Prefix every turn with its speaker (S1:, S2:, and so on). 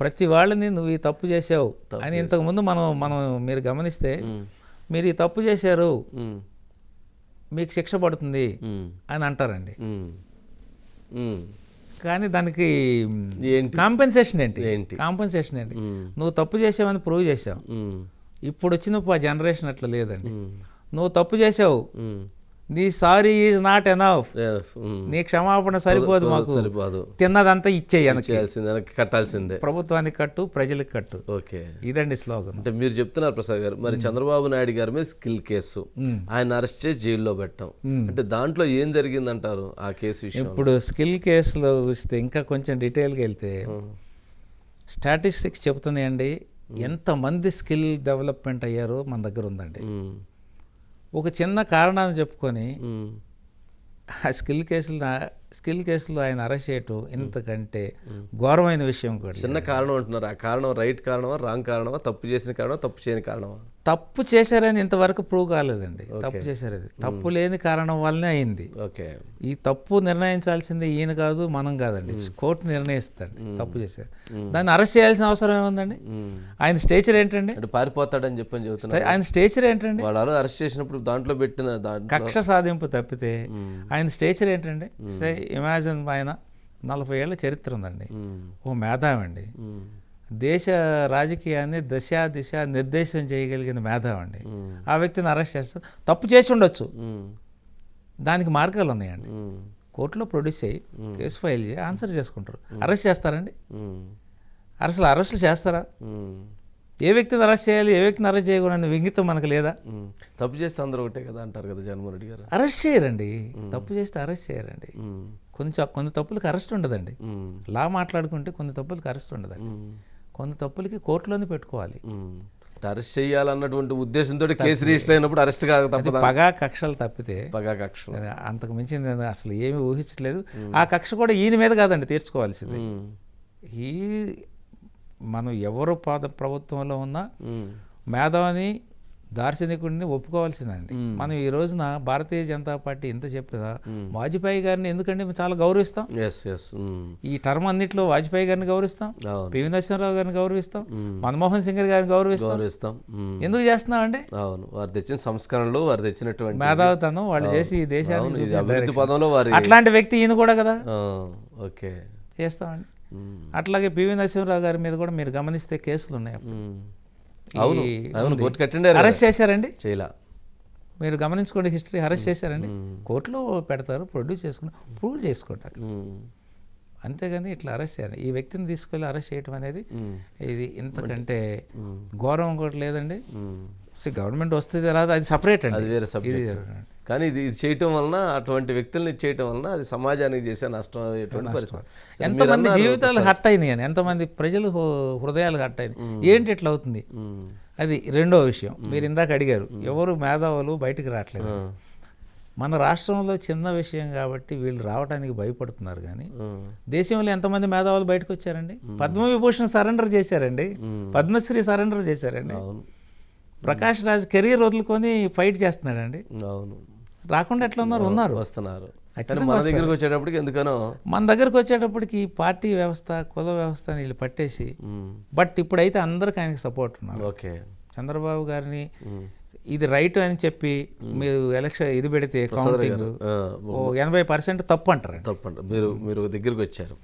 S1: ప్రతి వాళ్ళని నువ్వు ఈ తప్పు చేసావు అని ఇంతకుముందు మనం మనం మీరు గమనిస్తే మీరు ఈ తప్పు చేశారు మీకు శిక్ష పడుతుంది అని అంటారండి. కానీ దానికి
S2: ఏంటి?
S1: కాంపెన్సేషన్ ఏంటి? కాంపెన్సేషన్ ఏంటి? నువ్వు తప్పు చేసావని ప్రూవ్ చేసావు ఇప్పుడు వచ్చిన జనరేషన్ అట్లా లేదండి. నువ్వు తప్పు చేసావు. నీ సారీ ఈజ్ నాట్ ఎనఫ్. నీ క్షమాపణ సరిపోదు మాకు.
S2: సరిపోదు.
S1: తిన్నదంతా ఇచ్చేయి వెనక్కి.
S2: చేయాల్సిందే వెనక్కి కట్టాల్సిందే.
S1: ప్రభుత్వానికి కట్టు ప్రజలకు కట్టు.
S2: ఓకే.
S1: ఇదండి స్లోగన్.
S2: అంటే మీరు చెప్తున్నారు ప్రసాద్ గారు మరి చంద్రబాబు నాయుడు గారి మీద స్కిల్ కేసు. ఆయన అరెస్ట్ చేసి జైల్లో పెట్టాం. అంటే దాంట్లో ఏం జరిగిందంటారు ఆ కేసు విషయం
S1: ఇప్పుడు స్కిల్ కేసులో చూస్తే ఇంకా కొంచెం డీటెయిల్గా వెళ్తే స్టాటిస్టిక్స్ చెబుతున్నాయండి ఎంతమంది స్కిల్ డెవలప్మెంట్ అయ్యారో మన దగ్గర ఉందండి. ఒక చిన్న కారణాన్ని చెప్పుకొని ఆ స్కిల్ కేసులు స్కిల్ కేసులో ఆయన అరెస్ట్ చేయటం ఇంతకంటే ఘోరమైన విషయం కూడా
S2: చిన్న కారణం అంటున్నారు. ఆ కారణం రైట్ కారణమా రాంగ్ కారణమా తప్పు చేసిన కారణమా తప్పు చేయని కారణమా?
S1: తప్పు చేశారని ఇంతవరకు ప్రూవ్ కాలేదండి. తప్పు చేశారు అది తప్పు లేని కారణం వల్లనే అయింది.
S2: ఓకే.
S1: ఈ తప్పు నిర్ణయించాల్సింది ఈయన కాదు మనం కాదండి. కోర్టు నిర్ణయిస్తుంది తప్పు చేశారు. దాన్ని అరెస్ట్ చేయాల్సిన అవసరం ఏముందండి. ఆయన స్టేచర్ ఏంటండి?
S2: పారిపోతాడని చెప్పని చెబుతున్నారు.
S1: ఆయన స్టేచర్ ఏంటండి?
S2: వాడు అరెస్ట్ చేసినప్పుడు దాంట్లో పెట్టిన
S1: కక్ష సాధింపు తప్పితే ఆయన స్టేచర్ ఏంటండి? ఇమాజిన్ ఆయన నలభై ఏళ్ళ చరిత్ర ఉందండి. ఓ మేధావండి. దేశ రాజకీయాన్ని దశ దిశ నిర్దేశం చేయగలిగిన మేధావండి. ఆ వ్యక్తిని అరెస్ట్ చేస్తారు తప్పు చేసి ఉండొచ్చు. దానికి మార్గాలు ఉన్నాయండి. కోర్టులో ప్రొడ్యూస్ అయ్యి కేసు ఫైల్ చేసి ఆన్సర్ చేసుకుంటారు. అరెస్ట్ చేస్తారండి. అసలు అరెస్టులు చేస్తారా? ఏ వ్యక్తిని అరెస్ట్ చేయాలి ఏ వ్యక్తిని అరెస్ట్ చేయకూడదు వింగితం మనకు లేదా.
S2: తప్పు చేస్తే అందరూ ఒకటే కదా అంటారు కదా జగన్మోహన్ గారు.
S1: అరెస్ట్ చేయరండి. తప్పు చేస్తే అరెస్ట్ చేయరండి.
S2: ఉమ్,
S1: కొన్ని తప్పులకు అరెస్ట్ ఉండదండి. లా మాట్లాడుకుంటే కొన్ని తప్పులకు అరెస్ట్ ఉండదండి. కొన్ని తప్పులకి కోర్టులోనే పెట్టుకోవాలి.
S2: అరెస్ట్ చేయాలన్నటువంటి ఉద్దేశంతో కేసు రిజిస్టర్ అయినప్పుడు అరెస్ట్ తప్పదా?
S1: పగా కక్షలు తప్పితే
S2: పగా కక్షలు.
S1: అది అంతకు మించి నేను అసలు ఏమీ ఊహించలేదు ఆ కక్ష కూడా ఈయన మీద కాదండి తీర్చుకోవాల్సింది. ఈ మనం ఎవరు పాద ప్రభుత్వంలో ఉన్నా మేధావిని దార్శనికుడిని ఒప్పుకోవాల్సిందండి. మనం ఈ రోజున భారతీయ జనతా పార్టీ ఎంత చెప్పినా వాజ్పేయి గారిని ఎందుకంటే చాలా గౌరవిస్తాం? ఈ టర్మ్ అన్నింటిలో వాజ్పేయి గారిని గౌరవిస్తాం పివి నరసింహరావు గారిని గౌరవిస్తాం. మన్మోహన్ సింగ్ గారిని గౌరవిస్తాం. ఎందుకు చేస్తున్నామండి?
S2: అవును. వారు తెచ్చిన సంస్కరణలు వారు తెచ్చినటువంటి
S1: మేధావితనం వాళ్ళు చేసి ఈ దేశాన్ని
S2: అభివృద్ధి. పదంలో వారి
S1: అట్లాంటి వ్యక్తి ఈయన కూడా కదా?
S2: ఓకే.
S1: చేస్తామండి. అట్లాగే పివి నరసింహరావు గారి మీద కూడా మీరు గమనిస్తే కేసులు ఉన్నాయి.
S2: అవును. అవును కోర్టు కట్టిండారు
S1: అరెస్ట్ చేశారండి?
S2: చేయలా.
S1: మీరు గమనించుకోండి హిస్టరీ అరెస్ట్ చేశారండి. కోర్టులో పెడతారు ప్రొడ్యూస్ చేసుకుని ప్రూవ్ చేసుకుంటారు అంతేగాని ఇట్లా అరెస్ట్ చేయాలి ఈ వ్యక్తిని తీసుకెళ్ళి అరెస్ట్ చేయడం అనేది ఇది ఇంతకంటే ఘోరం ఇంకోటి లేదండి. గవర్నమెంట్ వస్తుంది రాదు అది సపరేట్ అండి. ఇది.
S2: కానీ ఇది ఇది చేయటం వలన అటువంటి వ్యక్తుల్ని చేయటం వలన అది సమాజానికి చేసే నష్టం అయ్యేటువంటి పరిస్థితి.
S1: ఎంతమంది జీవితాలు హర్ట్ అయినాయి ఎంతమంది ప్రజలు హృదయాలు హర్ట్ అయినాయి. ఏంటి ఇట్లా అవుతుంది? అది రెండో విషయం. మీరు ఇందాక అడిగారు ఎవరు మేధావులు బయటికి రావట్లేదు మన రాష్ట్రంలో చిన్న విషయం కాబట్టి వీళ్ళు రావడానికి భయపడుతున్నారు కానీ దేశంలో ఎంతమంది మేధావులు బయటకు వచ్చారండి? పద్మవిభూషణ్ సరెండర్ చేశారండి. పద్మశ్రీ సరెండర్ చేశారండి. ప్రకాష్ రాజ్ కెరీర్ వదులుకొని ఫైట్ చేస్తున్నాడండి.
S2: అవును.
S1: రాకుండా ఎట్లా ఉన్నారు? ఉన్నారు.
S2: వస్తున్నారు. మన దగ్గరికి వచ్చేటప్పటికి ఎందుకనో.
S1: మన దగ్గరకు వచ్చేటప్పటికి పార్టీ వ్యవస్థ కుల వ్యవస్థ అని వీళ్ళు పట్టేసి బట్ ఇప్పుడైతే అందరికి ఆయనకి సపోర్ట్ ఉన్నారు.
S2: ఓకే.
S1: చంద్రబాబు గారిని ఇది రైట్ అని చెప్పి మీరు ఎలక్షన్ ఇది పెడితే కౌంటింగ్ ఎనభై పర్సెంట్ తప్పు అంటారండి
S2: తప్పండి మీరు మీరు దగ్గరికి వచ్చారు.